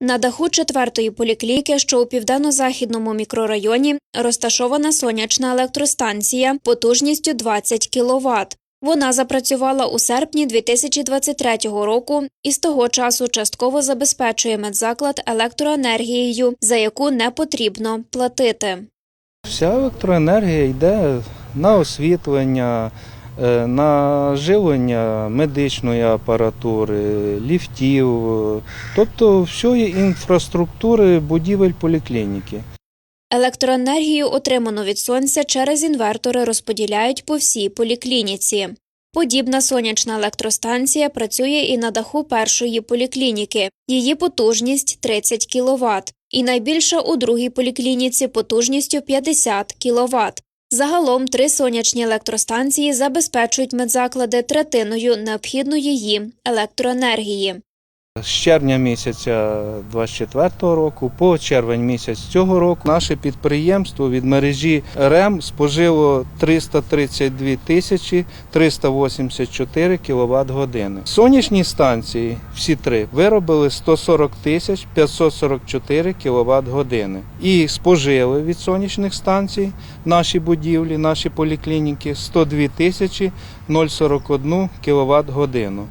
На даху четвертої поліклініки, що у південно-західному мікрорайоні, розташована сонячна електростанція потужністю 20 кВт. Вона запрацювала у серпні 2023 року і з того часу частково забезпечує медзаклад електроенергією, за яку не потрібно платити. Вся електроенергія йде на освітлення, на живлення медичної апаратури, ліфтів, е, тобто всієї інфраструктури будівель поліклініки. Електроенергію, отриману від сонця, через інвертори розподіляють по всій поліклініці. Подібна сонячна електростанція працює і на даху першої поліклініки. Її потужність 30 кВт. І найбільша у другій поліклініці потужністю 50 кВт. Загалом три сонячні електростанції забезпечують медзаклади третиною необхідної їм електроенергії. З червня місяця 24 року по червень місяць цього року наше підприємство від мережі РЕМ спожило 332 тисячі 384 кВт години. Сонячні станції, всі три, виробили 140 тисяч 544 кВт години. І спожили від сонячних станцій наші будівлі, наші поліклініки 102 тисячі 041 кВт годину.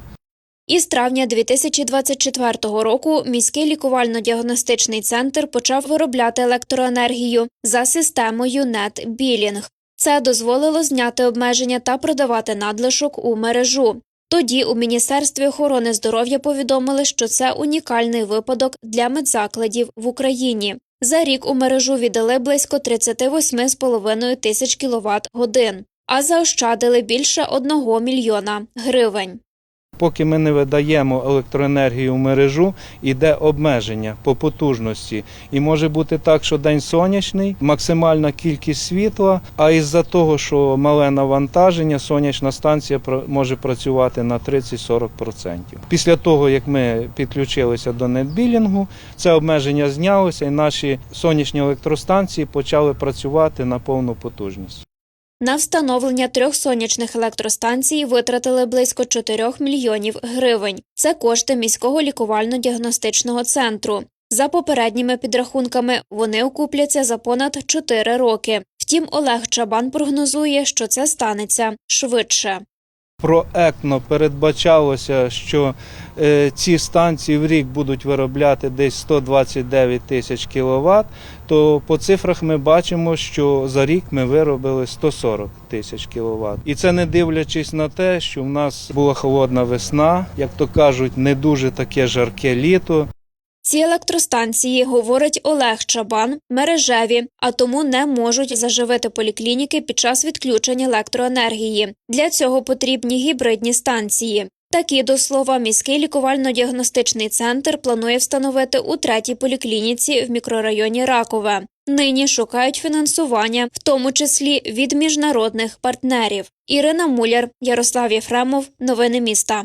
Із травня 2024 року міський лікувально-діагностичний центр почав виробляти електроенергію за системою NetBilling. Це дозволило зняти обмеження та продавати надлишок у мережу. Тоді у Міністерстві охорони здоров'я повідомили, що це унікальний випадок для медзакладів в Україні. За рік у мережу віддали близько 38,5 тисяч кіловат годин, а заощадили більше 1 мільйона гривень. Поки ми не видаємо електроенергію в мережу, іде обмеження по потужності. І може бути так, що день сонячний, максимальна кількість світла, а із-за того, що мале навантаження, сонячна станція може працювати на 30-40%. Після того, як ми підключилися до нетбілінгу, це обмеження знялося, і наші сонячні електростанції почали працювати на повну потужність. На встановлення трьох сонячних електростанцій витратили близько 4 мільйонів гривень. Це кошти міського лікувально-діагностичного центру. За попередніми підрахунками, вони окупляться за понад 4 роки. Втім, Олег Чабан прогнозує, що це станеться швидше. Проектно передбачалося, що е, ці станції в рік будуть виробляти десь 129 тисяч кВт, то по цифрах ми бачимо, що за рік ми виробили 140 тисяч кВт. І це не дивлячись на те, що в нас була холодна весна, як то кажуть, не дуже таке жарке літо. Ці електростанції, говорить Олег Чабан, мережеві, а тому не можуть заживити поліклініки під час відключення електроенергії. Для цього потрібні гібридні станції. Такі, до слова, міський лікувально-діагностичний центр планує встановити у третій поліклініці в мікрорайоні Ракове. Нині шукають фінансування, в тому числі від міжнародних партнерів. Ірина Муляр, Ярослав Єфремов. Новини міста.